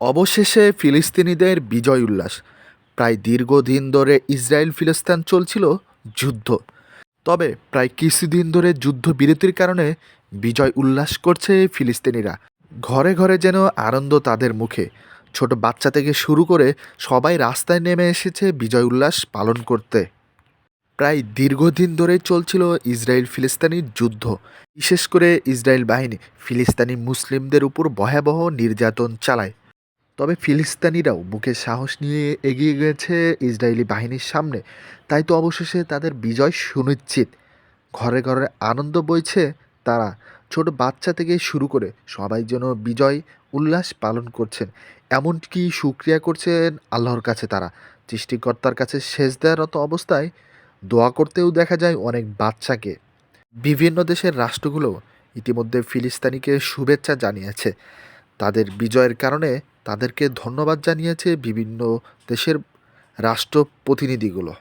অবশেষে ফিলিস্তিনিদের বিজয় উল্লাস। প্রায় দীর্ঘদিন ধরে ইসরায়েল ফিলিস্তান চলছিল যুদ্ধ। তবে প্রায় কিছুদিন ধরে যুদ্ধবিরতির কারণে বিজয় উল্লাস করছে ফিলিস্তিনিরা। ঘরে ঘরে যেন আনন্দ তাদের মুখে। ছোট বাচ্চা থেকে শুরু করে সবাই রাস্তায় নেমে এসেছে বিজয় উল্লাস পালন করতে। প্রায় দীর্ঘদিন ধরে চলছিল ইসরায়েল ফিলিস্তিনি যুদ্ধ। বিশেষ করে ইসরায়েল বাহিনী ফিলিস্তিনি মুসলিমদের উপর ভয়াবহ নির্যাতন চালায়। তবে ফিলিস্তিনিরাও বুকে সাহস নিয়ে এগিয়ে গেছে ইসরায়েলি বাহিনীর সামনে। তাই তো অবশেষে তাদের বিজয় সুনিশ্চিত। ঘরে ঘরে আনন্দ বইছে তারা। ছোট বাচ্চা থেকে শুরু করে সবাই যেন বিজয় উল্লাস পালন করছেন। এমনকি সুক্রিয়া করছেন আল্লাহর কাছে তারা। সৃষ্টিকর্তার কাছে দেওয়ারত অবস্থায় দোয়া করতেও দেখা যায় অনেক বাচ্চাকে। বিভিন্ন দেশের রাষ্ট্রগুলো ইতিমধ্যে ফিলিস্তানিকে শুভেচ্ছা জানিয়েছে। তাদের বিজয়ের কারণে তাদেরকে ধন্যবাদ জানিয়েছে বিভিন্ন দেশের রাষ্ট্র প্রতিনিধিগুলো